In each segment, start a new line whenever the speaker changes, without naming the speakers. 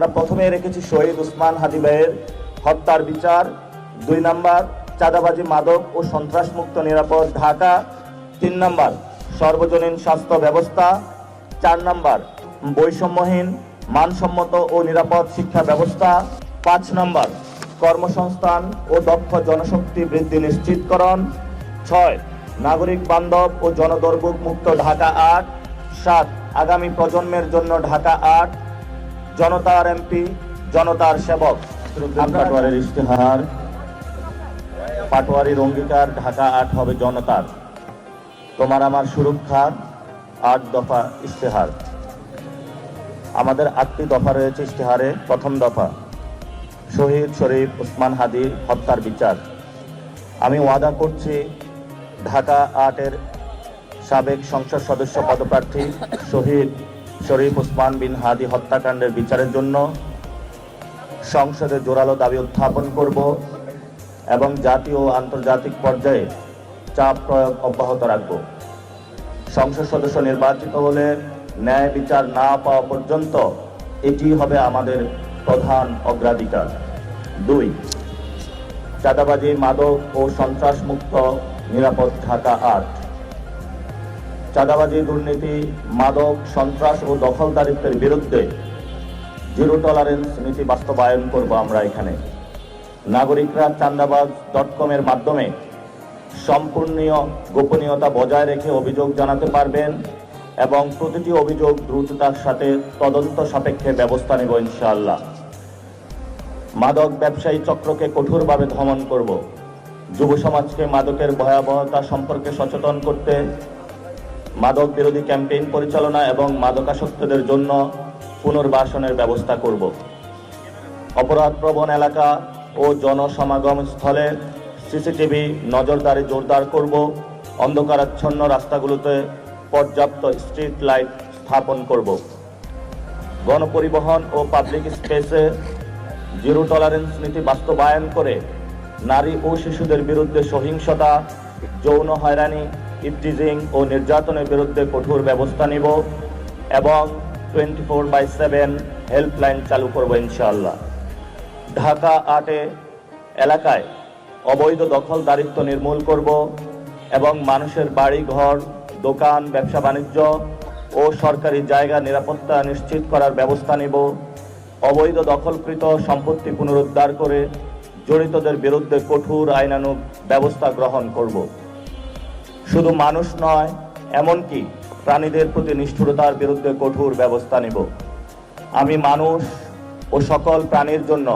আমরা প্রথমে রেখেছি শহীদ উসমান হাদি ভাইয়ের হত্যার বিচার। দুই নাম্বার, চাঁদাবাজি, মাদক ও সন্ত্রাসমুক্ত নিরাপদ ঢাকা। তিন নাম্বার, সর্বজনীন স্বাস্থ্য ব্যবস্থা। চার নাম্বার, বৈষম্যহীন, মানসম্মত ও নিরাপদ শিক্ষা ব্যবস্থা। পাঁচ নাম্বার, কর্মসংস্থান ও দক্ষ জনশক্তি বৃদ্ধি নিশ্চিতকরণ। ছয়, নাগরিক বান্ধব ও জনদুর্ভোগ মুক্ত ঢাকা আট। সাত, আগামী প্রজন্মের জন্য ঢাকা আট। জনতার এমপি জনতার সেবক পাটোয়ারের ইশতেহার। পাটোয়ারির অঙ্গীকার ঢাকা আট হবে জনতার। তোমার আমার সুরক্ষার আট দফা ইশতেহার। আমাদের আটটি দফা রয়েছে ইশতেহারে প্রথম দফা। শহীদ শরীফ ওসমান হাদি হত্যার বিচার। আমি ওয়াদা করছি ঢাকা আটের সাবেক সংসদ সদস্য পদপ্রার্থী শহীদ শরীফ ওসমান বিন হাদি হত্যাকাণ্ডের বিচারের জন্য সংসদে জোরালো দাবি উত্থাপন করব এবং জাতীয় ও আন্তর্জাতিক পর্যায়ে চাপ প্রয়োগ অব্যাহত রাখব। সংসদ সদস্য নির্বাচিত হলে ন্যায় বিচার না পাওয়া পর্যন্ত এটি হবে আমাদের প্রধান অগ্রাধিকার। দুই, চাঁদাবাজি, মাদক ও সন্ত্রাস মুক্ত নিরাপদ ঢাকা আট। চাঁদাবাজি, দুর্নীতি, মাদক, সন্ত্রাস ও দখলদারিত্বের বিরুদ্ধে জিরো টলারেন্স নীতি বাস্তবায়ন করব আমরা এখানে। নাগরিকরা চান্দাবাজ ডট কমের মাধ্যমে সম্পূর্ণীয় গোপনীয়তা বজায় রেখে অভিযোগ জানাতে পারবেন এবং প্রতিটি অভিযোগ দ্রুততার সাথে তদন্ত সাপেক্ষে ব্যবস্থা নেব ইনশাআল্লাহ। মাদক ব্যবসায়ী চক্রকে কঠোরভাবে দমন করব। যুব সমাজকে মাদকের ভয়াবহতা সম্পর্কে সচেতন করতে মাদক বিরোধী ক্যাম্পেইন পরিচালনা এবং মাদকাসক্তদের জন্য পুনর্বাসনের ব্যবস্থা করব। অপরাধ প্রবণ এলাকা ও জনসমাগম স্থলে সিসিটিভি নজরদারি জোরদার করব। অন্ধকারাচ্ছন্ন রাস্তাগুলোতে পর্যাপ্ত স্ট্রিট লাইট স্থাপন করব। গণপরিবহন ও পাবলিক স্পেসে জিরো টলারেন্স নীতি বাস্তবায়ন করে নারী ও শিশুদের বিরুদ্ধে সহিংসতা, যৌন হয়রানি ইফটিজিং ও নির্যাতনের বিরুদ্ধে কঠোর ব্যবস্থা নিব এবং twenty four by seven helpline চালু করব ইনশাআল্লাহ। ঢাকা আটে এলাকায় অবৈধ দখলদারিত্ব নির্মূল করব এবং মানুষের বাড়ি ঘর দোকান, ব্যবসা বাণিজ্য ও সরকারি জায়গা নিরাপত্তা নিশ্চিত করার ব্যবস্থা নেব। অবৈধ দখলকৃত সম্পত্তি পুনরুদ্ধার করে জড়িতদের বিরুদ্ধে কঠোর আইনানুগ ব্যবস্থা গ্রহণ করব। শুধু মানুষ নয়, এমনকি প্রাণীদের প্রতি নিষ্ঠুরতার বিরুদ্ধে কঠোর ব্যবস্থা নেব। আমি মানুষ ও সকল প্রাণীর জন্য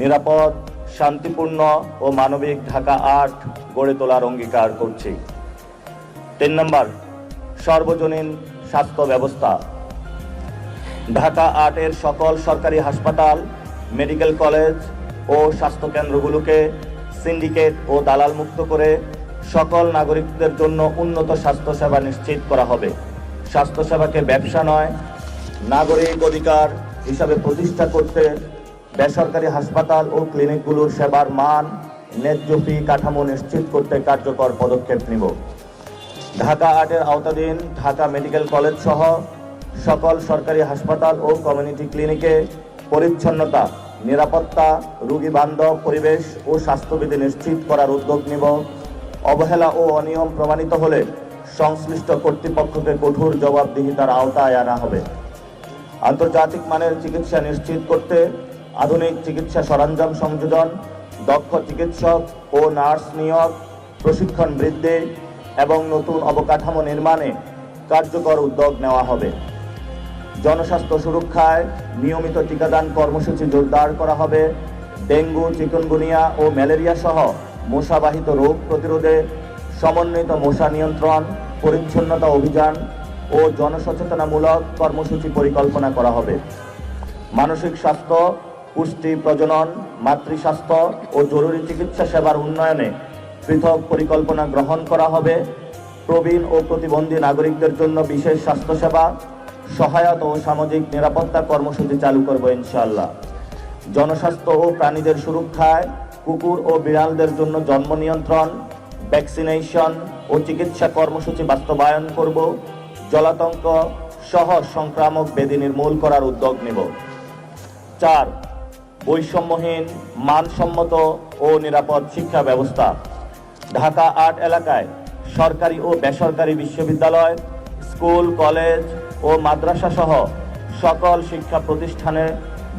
নিরাপদ, শান্তিপূর্ণ ও মানবিক ঢাকা আট গড়ে তোলার অঙ্গীকার করছি। তিন নম্বর, সর্বজনীন স্বাস্থ্য ব্যবস্থা। ঢাকা আটের সকল সরকারি হাসপাতাল, মেডিকেল কলেজ ও স্বাস্থ্যকেন্দ্রগুলোকে সিন্ডিকেট ও দালাল মুক্ত করে সকল নাগরিকদের জন্য উন্নত স্বাস্থ্যসেবা নিশ্চিত করা হবে। স্বাস্থ্যসেবাকে ব্যবসা নয়, নাগরিক অধিকার হিসাবে প্রতিষ্ঠা করতে বেসরকারি হাসপাতাল ও ক্লিনিকগুলোর সেবার মান, ন্যায্য ফি কাঠামো নিশ্চিত করতে কার্যকর পদক্ষেপ নিব। ঢাকা আটের আওতাধীন ঢাকা মেডিকেল কলেজ সহ সকল সরকারি হাসপাতাল ও কমিউনিটি ক্লিনিকে পরিচ্ছন্নতা, নিরাপত্তা রোগী বান্ধব পরিবেশ ও স্বাস্থ্যবিধি নিশ্চিত করার উদ্যোগ নিব। অবহেলা ও অনিয়ম প্রমাণিত হলে সংশ্লিষ্ট কর্তৃপক্ষকে কঠোর জবাবদিহিতার আওতায় আনা হবে। আন্তর্জাতিক মানের চিকিৎসা নিশ্চিত করতে আধুনিক চিকিৎসা সরঞ্জাম সংযোজন, দক্ষ চিকিৎসক ও নার্স নিয়োগ, প্রশিক্ষণ বৃদ্ধি এবং নতুন অবকাঠামো নির্মাণে কার্যকর উদ্যোগ নেওয়া হবে। জনস্বাস্থ্য সুরক্ষায় নিয়মিত টিকাদান কর্মসূচি জোরদার করা হবে। ডেঙ্গু, চিকুনগুনিয়া ও ম্যালেরিয়া সহ মশাবাহিত রোগ প্রতিরোধে সমন্বিত মশা নিয়ন্ত্রণ, পরিচ্ছন্নতা অভিযান ও জনসচেতনামূলক কর্মসূচি পরিকল্পনা করা হবে। মানসিক স্বাস্থ্য, পুষ্টি প্রজনন, মাতৃস্বাস্থ্য ও জরুরি চিকিৎসা সেবার উন্নয়নে পৃথক পরিকল্পনা গ্রহণ করা হবে। প্রবীণ ও প্রতিবন্ধী নাগরিকদের জন্য বিশেষ স্বাস্থ্যসেবা, সহায়তা ও সামাজিক নিরাপত্তা কর্মসূচি চালু করব ইনশাআল্লাহ। জনস্বাস্থ্য ও প্রাণীদের সুরক্ষায় কুকুর ও বিড়ালদের জন্য জন্ম নিয়ন্ত্রণ ভ্যাকসিনেশন ও চিকিৎসা কর্মসূচি বাস্তবায়ন করব, জলাতঙ্ক সহ সংক্রামক বেদি নির্মূল করার উদ্যোগ নেব। চার, বৈষম্যহীন, মানসম্মত ও নিরাপদ শিক্ষা ব্যবস্থা। ঢাকা আট এলাকায় সরকারি ও বেসরকারি বিশ্ববিদ্যালয়, স্কুল, কলেজ ও মাদ্রাসা সহ সকল শিক্ষা প্রতিষ্ঠানে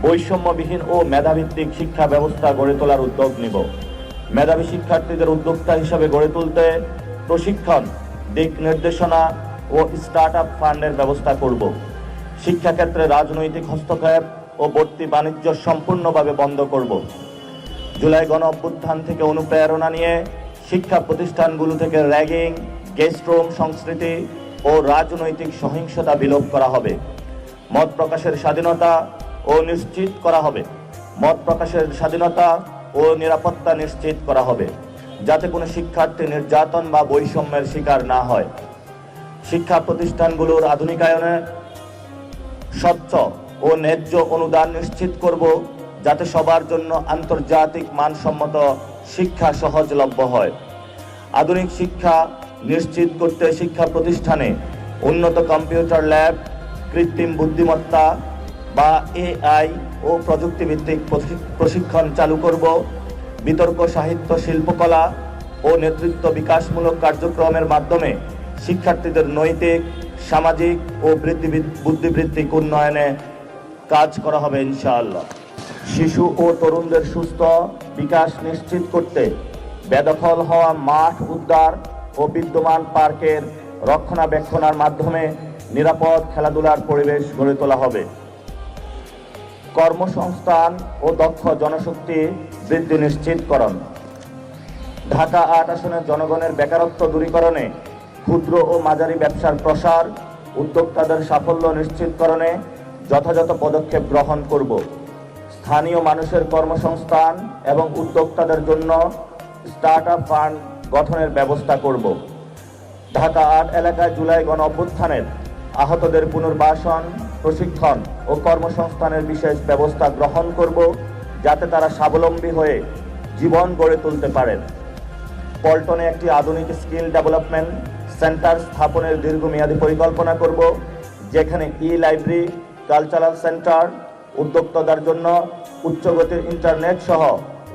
বৈষম্যবিহীন ও মেধাভিত্তিক শিক্ষা ব্যবস্থা গড়ে তোলার উদ্যোগ নিব। মেধাবী শিক্ষার্থীদের উদ্যোক্তা হিসাবে গড়ে তুলতে প্রশিক্ষণ, দিক নির্দেশনা ও স্টার্ট আপ ফান্ডের ব্যবস্থা করব। শিক্ষাক্ষেত্রে রাজনৈতিক হস্তক্ষেপ ও ভর্তি বাণিজ্য সম্পূর্ণভাবে বন্ধ করব। জুলাই গণ অভ্যুত্থান থেকে অনুপ্রেরণা নিয়ে শিক্ষা প্রতিষ্ঠানগুলো থেকে র্যাগিং, গেস্ট রুম সংস্কৃতি ও রাজনৈতিক সহিংসতা বিলোপ করা হবে। মত প্রকাশের স্বাধীনতা ও নিশ্চিত করা হবে। মত প্রকাশের স্বাধীনতা ও নিরাপত্তা নিশ্চিত করা হবে, যাতে কোনো শিক্ষার্থী নির্যাতন বা বৈষম্যের শিকার না হয়। শিক্ষা প্রতিষ্ঠানগুলোর আধুনিকায়নে স্বচ্ছ ও ন্যায্য অনুদান নিশ্চিত করব, যাতে সবার জন্য আন্তর্জাতিক মানসম্মত শিক্ষা সহজলভ্য হয়। আধুনিক শিক্ষা নিশ্চিত করতে শিক্ষা প্রতিষ্ঠানে উন্নত কম্পিউটার ল্যাব, কৃত্রিম বুদ্ধিমত্তা বা এআই ও প্রযুক্তিভিত্তিক প্রশি- প্রশিক্ষণ চালু করব। বিতর্ক সাহিত্য শিল্পকলা ও নেতৃত্ব বিকাশমূলক কার্যক্রমের মাধ্যমে শিক্ষার্থীদের নৈতিক, সামাজিক ও বৃদ্ধি বুদ্ধিবৃত্তিক উন্নয়নে কাজ করা হবে ইনশাআল্লাহ। শিশু ও তরুণদের সুস্থ বিকাশ নিশ্চিত করতে বেদখল হওয়া মাঠ উদ্ধার ও বিদ্যমান পার্কের রক্ষণাবেক্ষণের মাধ্যমে নিরাপদ খেলাধুলার পরিবেশ গড়ে তোলা হবে। কর্মসংস্থান ও দক্ষ জনশক্তি বৃদ্ধি নিশ্চিতকরণ। ঢাকা আট আসনের জনগণের বেকারত্ব দূরীকরণে ক্ষুদ্র ও মাঝারি ব্যবসার প্রসার উদ্যোক্তাদের সাফল্য নিশ্চিতকরণে যথাযথ পদক্ষেপ গ্রহণ করব। স্থানীয় মানুষের কর্মসংস্থান এবং উদ্যোক্তাদের জন্য স্টার্ট আপ ফান্ড গঠনের ব্যবস্থা করব। ঢাকা আট এলাকায় জুলাই গণ অভ্যুত্থানের আহতদের পুনর্বাসন প্রশিক্ষণ ও কর্মসংস্থানের বিশেষ ব্যবস্থা গ্রহণ করব যাতে তারা স্বাবলম্বী হয়ে জীবন গড়ে তুলতে পারেন। পল্টনে একটি আধুনিক স্কিল ডেভেলপমেন্ট সেন্টার স্থাপনের দীর্ঘমেয়াদী পরিকল্পনা করব, যেখানে ই লাইব্রেরি কালচারাল সেন্টার, উদ্যোক্তাদের জন্য উচ্চগতির ইন্টারনেট সহ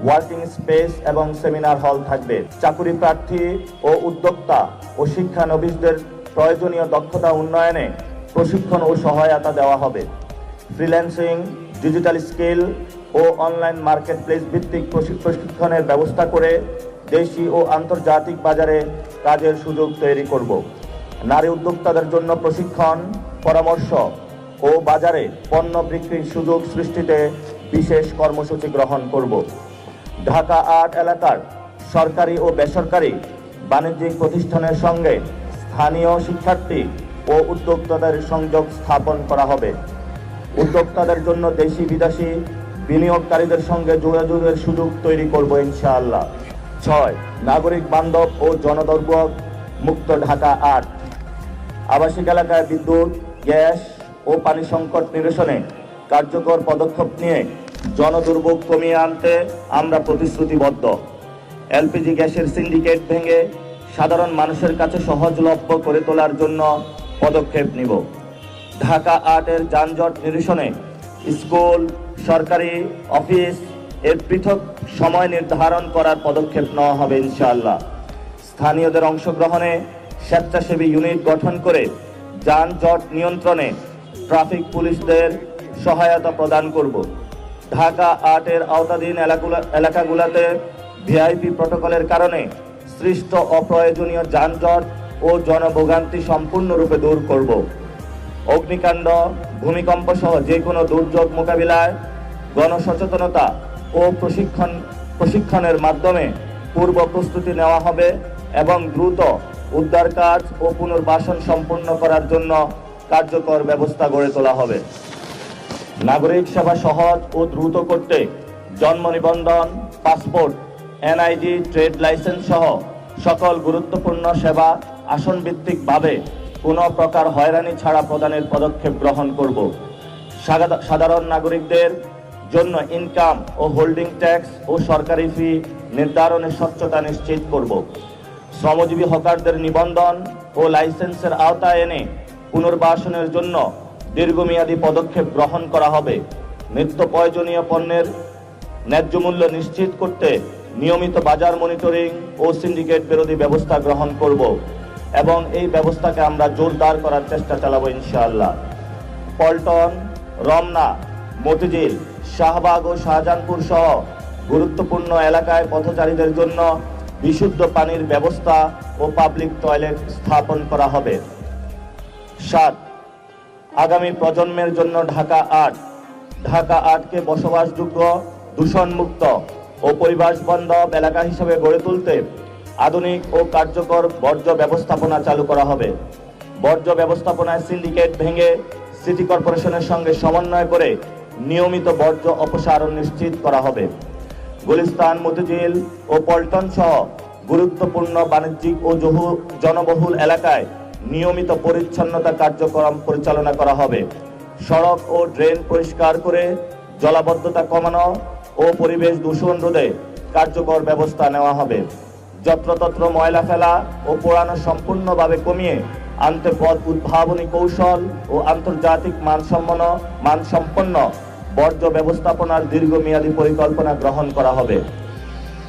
ওয়ার্কিং স্পেস এবং সেমিনার হল থাকবে। চাকুরি প্রার্থী ও উদ্যোক্তা ও শিক্ষানবিশদের প্রয়োজনীয় দক্ষতা উন্নয়নে প্রশিক্ষণ ও সহায়তা দেওয়া হবে। ফ্রিল্যান্সিং, ডিজিটাল স্কিল ও অনলাইন মার্কেট প্লেস ভিত্তিক প্রশিক্ষণের ব্যবস্থা করে দেশি ও আন্তর্জাতিক বাজারে কাজের সুযোগ তৈরি করব। নারী উদ্যোক্তাদের জন্য প্রশিক্ষণ, পরামর্শ ও বাজারে পণ্য বিক্রির সুযোগ সৃষ্টিতে বিশেষ কর্মসূচি গ্রহণ করব। ঢাকা আট এলাকার সরকারি ও বেসরকারি বাণিজ্যিক প্রতিষ্ঠানের সঙ্গে স্থানীয় শিক্ষার্থী ও উদ্যোক্তাদের সংযোগ স্থাপন করা হবে। উদ্যোক্তাদের জন্য দেশি বিদেশি বিনিয়োগকারীদের সঙ্গে যোগাযোগের সুযোগ তৈরি করব ইনশাআল্লাহ। ছয়, নাগরিক বান্ধব ও জনদুর্ভোগ মুক্ত ঢাকা আট। আবাসিক এলাকায় বিদ্যুৎ, গ্যাস ও পানি সংকট নিরসনে কার্যকর পদক্ষেপ নিয়ে জনদুর্ভোগ কমিয়ে আনতে আমরা প্রতিশ্রুতিবদ্ধ। এলপিজি গ্যাসের সিন্ডিকেট ভেঙে সাধারণ মানুষের কাছে সহজলভ্য করে তোলার জন্য পদক্ষেপ নিব। ঢাকা আটের যানজট নিরসনে স্কুল, সরকারি অফিস এর পৃথক সময় নির্ধারণ করার পদক্ষেপ নেওয়া হবে ইনশাআল্লাহ। স্থানীয়দের অংশগ্রহণে স্বেচ্ছাসেবী ইউনিট গঠন করে যানজট নিয়ন্ত্রণে ট্রাফিক পুলিশদের সহায়তা প্রদান করব। ঢাকা আটের আওতাধীন এলাকাগুলোতে ভিআইপি প্রটোকলের কারণে সৃষ্ট অপ্রয়োজনীয় যানজট ও জনভোগান্তি সম্পূর্ণরূপে দূর করব। অগ্নিকাণ্ড, ভূমিকম্প সহ যে কোনো দুর্যোগ মোকাবিলায় গণসচেতনতা ও প্রশিক্ষণ, প্রশিক্ষণের মাধ্যমে পূর্ব প্রস্তুতি নেওয়া হবে এবং দ্রুত উদ্ধার কাজ ও পুনর্বাসন সম্পন্ন করার জন্য কার্যকর ব্যবস্থা গড়ে তোলা হবে। নাগরিক সেবা সহজ ও দ্রুত করতে জন্ম নিবন্ধন, পাসপোর্ট, এনআইডি, ট্রেড লাইসেন্স সহ সকল গুরুত্বপূর্ণ সেবা আসন ভিত্তিকভাবে কোনো প্রকার হয়রানি ছাড়া প্রদানের পদক্ষেপ গ্রহণ করব। সাধারণ নাগরিকদের জন্য ইনকাম ও হোল্ডিং ট্যাক্স ও সরকারি ফি নির্ধারণে স্বচ্ছতা নিশ্চিত করব। শ্রমজীবী হকারদের নিবন্ধন ও লাইসেন্সের আওতায় এনে পুনর্বাসনের জন্য দীর্ঘমেয়াদী পদক্ষেপ গ্রহণ করা হবে। নিত্য প্রয়োজনীয় পণ্যের ন্যায্য মূল্য নিশ্চিত করতে নিয়মিত বাজার মনিটরিং ও সিন্ডিকেট বিরোধী ব্যবস্থা গ্রহণ করব এবং এই ব্যবস্থাকে আমরা জোরদার করার চেষ্টা চালাবো ইনশাআল্লাহ। পল্টন, রমনা, মতিঝিল, শাহবাগ ও শাহজাহানপুর সহ গুরুত্বপূর্ণ এলাকায় পথচারীদের জন্য বিশুদ্ধ পানির ব্যবস্থা ও পাবলিক টয়লেট স্থাপন করা হবে। সাত, আগামী প্রজন্মের জন্য ঢাকা আট। ঢাকা আটকে বসবাসযোগ্য দূষণমুক্ত ও পরিবেশ বান্ধব এলাকা হিসেবে গড়ে তুলতে আধুনিক ও কার্যকর বর্জ্য ব্যবস্থাপনা চালু করা হবে। বর্জ্য ব্যবস্থাপনায় সিন্ডিকেট ভেঙে সিটি কর্পোরেশনের সঙ্গে সমন্বয় করে নিয়মিত বর্জ্য অপসারণ নিশ্চিত করা হবে। গুলিস্তান, মতিঝিল ও পল্টন সহ গুরুত্বপূর্ণ বাণিজ্যিক ও জনবহুল এলাকায় নিয়মিত পরিচ্ছন্নতা কার্যক্রম পরিচালনা করা হবে। সড়ক ও ড্রেন পরিষ্কার করে জলাবদ্ধতা কমানো ও পরিবেশ দূষণ রোধে কার্যকর ব্যবস্থা নেওয়া হবে। যত্রতত্র ময়লা ফেলা ও পোড়ানো সম্পূর্ণভাবে কমিয়ে আনতে পথ উদ্ভাবনী কৌশল ও আন্তর্জাতিক মানসম্পন্ন মানসম্পন্ন বর্জ্য ব্যবস্থাপনার দীর্ঘমেয়াদী পরিকল্পনা গ্রহণ করা হবে।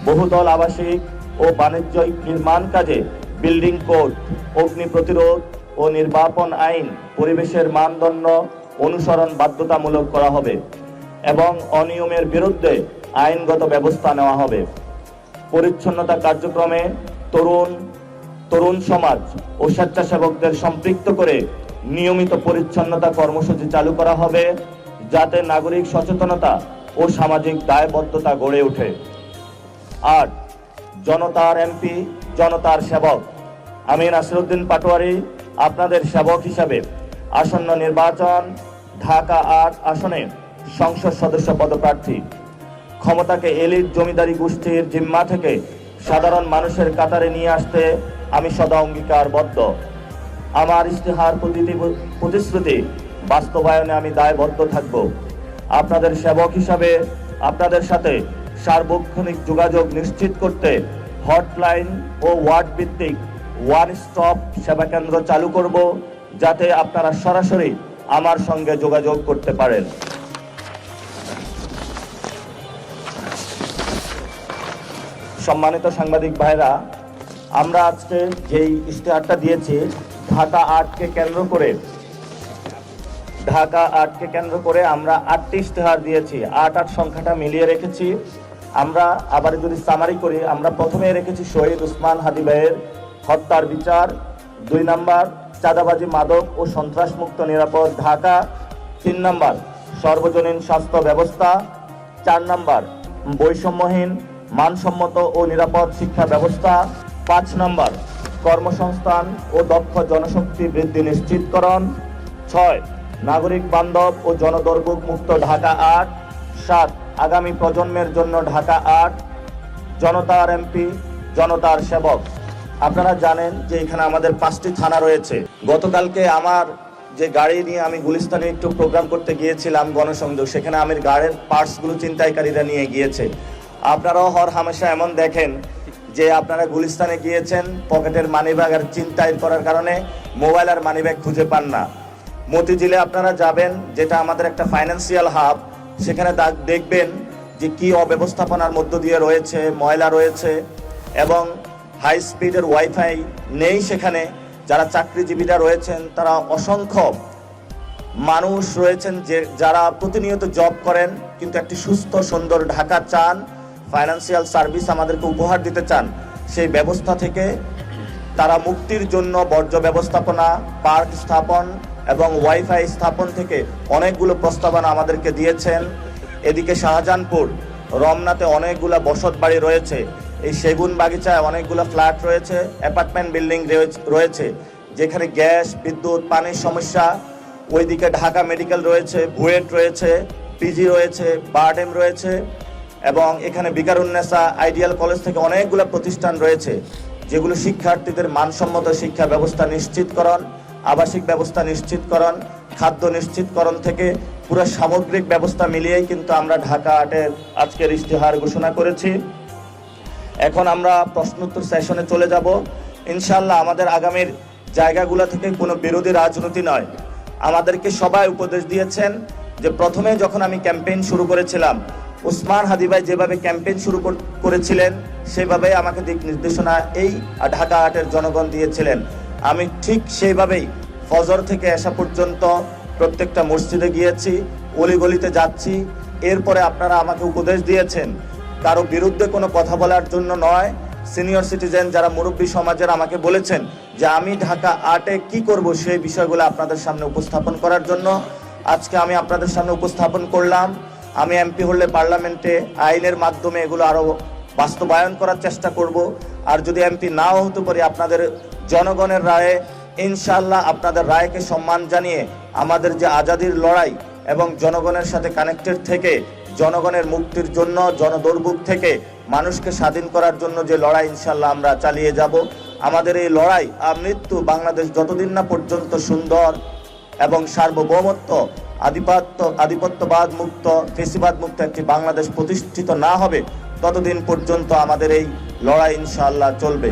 বহুতল আবাসিক ও বাণিজ্যিক নির্মাণ কাজে বিল্ডিং কোড, অগ্নি প্রতিরোধ ও নির্বাপন আইন পরিবেশের মানদণ্ড অনুসরণ বাধ্যতামূলক করা হবে। এবং অনিয়মের বিরুদ্ধে আইনগত ব্যবস্থা নেওয়া হবে। পরিচ্ছন্নতা কার্যক্রমে তরুণ তরুণ সমাজ ও স্বেচ্ছাসেবকদের সম্পৃক্ত করে নিয়মিত পরিচ্ছন্নতা কর্মসূচি চালু করা হবে, যাতে নাগরিক সচেতনতা ও সামাজিক দায়বদ্ধতা গড়ে ওঠে। আট, জনতার এমপি, জনতার সেবক। আমি নাসিরুদ্দিন পাটোয়ারি, আপনাদের সেবক হিসাবে আসন্ন নির্বাচন, ঢাকা আট আসনে সংসদ সদস্য পদপ্রার্থী। ক্ষমতাকে এলিট জমিদারি গোষ্ঠীর জিম্মা থেকে সাধারণ মানুষের কাতারে নিয়ে আসতে আমি সদা অঙ্গীকারবদ্ধ। আমার ইশতেহার প্রতিশ্রুতি বাস্তবায়নে আমি দায়বদ্ধ থাকব। আপনাদের সেবক হিসাবে আপনাদের সাথে সার্বক্ষণিক যোগাযোগ নিশ্চিত করতে হটলাইন ও ওয়ার্ড ভিত্তিক ওয়ান স্টপ সেবা কেন্দ্র চালু করব, যাতে আপনারা সরাসরি আমার সঙ্গে যোগাযোগ করতে পারেন। সম্মানিত সাংবাদিক ভাইরা, আমরা আজকে যেই ইশতেহারটা দিয়েছি, ঢাকা আর্টকে কেন্দ্র করে, ঢাকা আর্টকে কেন্দ্র করে আমরা আটটি ইশতেহার দিয়েছি, আট আট সংখ্যাটা মিলিয়ে রেখেছি। আমরা আবার যদি সামারি করি, আমরা প্রথমে রেখেছি শহীদ উসমান হাদি ভাইয়ের হত্যার বিচার, দুই নাম্বার, চাঁদাবাজি মাদক ও সন্ত্রাসমুক্ত নিরাপদ ঢাকা, তিন নাম্বার, সর্বজনীন স্বাস্থ্য ব্যবস্থা, চার নাম্বার, বৈষম্যহীন মানসম্মত ও নিরাপদ শিক্ষা ব্যবস্থা। পাঁচ নম্বর, কর্মসংস্থান ও দক্ষ জনশক্তি বৃদ্ধি নিশ্চিতকরণ। ছয়, নাগরিক বান্ধব ও জনদুর্ভোগ মুক্ত ঢাকা আট। সাত, আগামী প্রজন্মের জন্য ঢাকা আট। জনতার এমপি, জনতার সেবক। আপনারা জানেন যে এখানে আমাদের পাঁচটি থানা রয়েছে। গতকালকে আমার যে গাড়ি নিয়ে আমি গুলিস্তানে একটু প্রোগ্রাম করতে গিয়েছিলাম গণসংযোগ, সেখানে আমি গাড়ির পার্টসগুলো চিন্তাইকারীরা নিয়ে গিয়েছে। আপনারাও হর হামেশা এমন দেখেন যে আপনারা গুলিস্তানে গিয়েছেন, পকেটের মানিব্যাগ আর চিন্তাই করার কারণে মোবাইল আর মানিব্যাগ খুঁজে পান না। মতিঝিলে আপনারা যাবেন, যেটা আমাদের একটা ফাইন্যান্সিয়াল হাব সেখানে দেখবেন যে কি অব্যবস্থাপনার মধ্য দিয়ে রয়েছে, ময়লা রয়েছে, এবং হাই স্পিডের ওয়াইফাই নেই সেখানে। যারা চাকরিজীবীরা রয়েছেন, তারা অসংখ্য মানুষ রয়েছেন যে যারা প্রতিনিয়ত জব করেন, কিন্তু একটি সুস্থ, সুন্দর ঢাকা চান। ফাইন্যান্সিয়াল সার্ভিস আমাদেরকে উপহার দিতে চান, সেই ব্যবস্থা থেকে তারা মুক্তির জন্য বর্জ্য ব্যবস্থাপনা, পার্ক স্থাপন এবং ওয়াইফাই স্থাপন থেকে অনেকগুলো প্রস্তাবনা আমাদেরকে দিয়েছেন। এদিকে শাহজাহানপুর, রমনাতে অনেকগুলো বসত বাড়ি রয়েছে। এই সেগুন বাগিচায় অনেকগুলো ফ্ল্যাট রয়েছে, অ্যাপার্টমেন্ট বিল্ডিং রয়েছে। যেখানে গ্যাস, বিদ্যুৎ, পানির সমস্যা, ওইদিকে ঢাকা মেডিকেল রয়েছে, বুয়েট রয়েছে, পিজি রয়েছে, বারডেম রয়েছে। এবং এখানে বিকার বিকারুন্নেসা আইডিয়াল কলেজ থেকে অনেকগুলো প্রতিষ্ঠান রয়েছে, যেগুলো শিক্ষার্থীদের মানসম্মত শিক্ষা ব্যবস্থা নিশ্চিতকরণ, আবাসিক ব্যবস্থা নিশ্চিতকরণ, খাদ্য নিশ্চিতকরণ থেকে পুরো সামগ্রিক ব্যবস্থা মিলিয়েই কিন্তু আমরা ঢাকা আটের আজকের ইশতেহার ঘোষণা করেছি। এখন আমরা প্রশ্নোত্তর সেশনে চলে যাব। ইনশাল্লাহ আমাদের আগামীর জায়গাগুলো থেকে কোনো বিরোধী রাজনীতি নয়। আমাদেরকে সবাই উপদেশ দিয়েছেন যে প্রথমে যখন আমি ক্যাম্পেইন শুরু করেছিলাম উসমান হাদি ভাই যেভাবে ক্যাম্পেইন শুরু করেছিলেন সেভাবে আমাকে দিক নির্দেশনা এই ঢাকা আটের জনগণ দিয়েছিলেন। আমি ঠিক সেইভাবেই ফজর থেকে আসা পর্যন্ত প্রত্যেকটা মসজিদে গিয়েছি, অলিগলিতে যাচ্ছি। এরপরে আপনারা আমাকে উপদেশ দিয়েছেন, কারও বিরুদ্ধে কোনো কথা বলার জন্য নয়। সিনিয়র সিটিজেন যারা মুরব্বী সমাজের আমাকে বলেছেন যে আমি ঢাকা আটে কি করব সেই বিষয়গুলো আপনাদের সামনে উপস্থাপন করার জন্য। আজকে আমি আপনাদের সামনে উপস্থাপন করলাম। আমি এমপি হলে পার্লামেন্টে আইনের মাধ্যমে এগুলো আরও বাস্তবায়ন করার চেষ্টা করব। আর যদি এমপি নাও হতে পারি, আপনাদের জনগণের রায়ে ইনশাল্লাহ আপনাদের রায়কে সম্মান জানিয়ে আমাদের যে আজাদির লড়াই এবং জনগণের সাথে কানেক্টেড থেকে, জনগণের মুক্তির জন্য, জনদুর্ভোগ থেকে মানুষকে স্বাধীন করার জন্য যে লড়াই ইনশাল্লাহ আমরা চালিয়ে যাব। আমাদের এই লড়াই আর মৃত্যু বাংলাদেশ যতদিন না পর্যন্ত সুন্দর এবং সার্বভৌমত্ব আধিপত্য, আধিপত্যবাদ মুক্ত, ফেসিবাদ মুক্ত একটি বাংলাদেশ প্রতিষ্ঠিত না হবে, ততদিন পর্যন্ত আমাদের এই লড়াই ইনশাআল্লাহ চলবে।